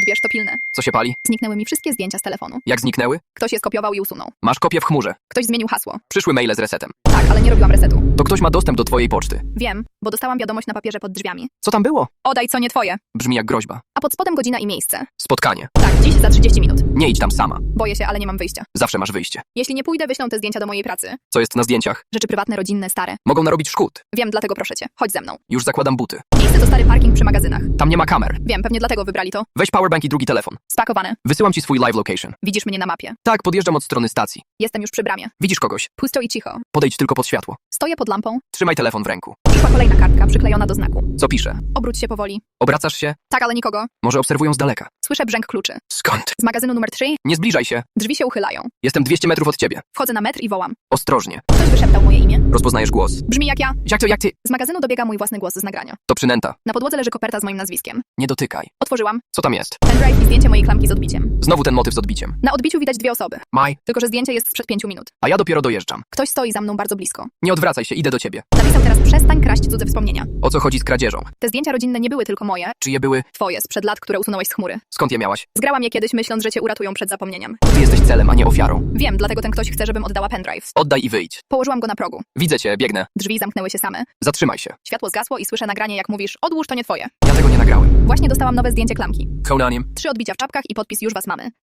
Odbierz to pilne. Co się pali? Zniknęły mi wszystkie zdjęcia z telefonu. Jak zniknęły? Ktoś je skopiował i usunął. Masz kopię w chmurze. Ktoś zmienił hasło. Przyszły maile z resetem. Tak, ale nie robiłam resetu. To ktoś ma dostęp do twojej poczty. Wiem, bo dostałam wiadomość na papierze pod drzwiami. Co tam było? Odaj, co nie twoje. Brzmi jak groźba. A pod spodem godzina i miejsce. Spotkanie. Tak, dziś za 30 minut. Nie idź tam sama. Boję się, ale nie mam wyjścia. Zawsze masz wyjście. Jeśli nie pójdę, wyślą te zdjęcia do mojej pracy. Co jest na zdjęciach? Rzeczy prywatne, rodzinne, stare. Mogą narobić szkód. Wiem, dlatego proszę cię. Chodź ze mną. Już zakładam buty. To stary parking przy magazynach. Tam nie ma kamer. Wiem, pewnie dlatego wybrali to. Weź powerbank i drugi telefon. Spakowane. Wysyłam ci swój live location. Widzisz mnie na mapie. Tak, podjeżdżam od strony stacji. Jestem już przy bramie. Widzisz kogoś. Pusto i cicho. Podejdź tylko pod światło. Stoję pod lampą. Trzymaj telefon w ręku. Przyszła kolejna kartka przyklejona do znaku. Co pisze? Obróć się powoli. Obracasz się? Tak, ale nikogo. Może obserwują z daleka. Słyszę brzęk kluczy. Skąd? Z magazynu numer 3 Nie zbliżaj się. drzwi się uchylają. Jestem 200 metrów od ciebie. Wchodzę na metr i wołam. Ostrożnie. Ktoś wyszeptał moje imię. Rozpoznajesz głos. Brzmi jak ja. Jak to, jak ty? Z magazynu dobiega mój własny głos z nagrania. To przynęta. Na podłodze leży koperta z moim nazwiskiem. Nie dotykaj. Otworzyłam. Co tam jest? Pendrive i zdjęcie mojej klamki z odbiciem. Znowu ten motyw z odbiciem. Na odbiciu widać dwie osoby. Maj, Tylko, że zdjęcie jest sprzed pięciu minut. a ja dopiero dojeżdżam. Ktoś stoi za mną bardzo blisko. Nie odwracaj się, idę do ciebie. Teraz przestań kraść cudze wspomnienia. O co chodzi z kradzieżą? Te zdjęcia rodzinne nie były tylko moje, Czy je były? twoje, sprzed lat, które usunąłeś z chmury. Skąd je miałaś? Zgrałam je kiedyś, myśląc, że cię uratują przed zapomnieniem. Ty jesteś celem, a nie ofiarą. Wiem, dlatego ten ktoś chce, żebym oddała pendrive. Oddaj i wyjdź. Położyłam go na progu. Widzę cię, biegnę. Drzwi zamknęły się same. Zatrzymaj się. Światło zgasło i słyszę nagranie, jak mówisz, odłóż to nie twoje. Ja tego nie nagrałem. Właśnie dostałam nowe zdjęcie klamki. Konaniem. Trzy odbicia w czapkach i podpis już was mamy.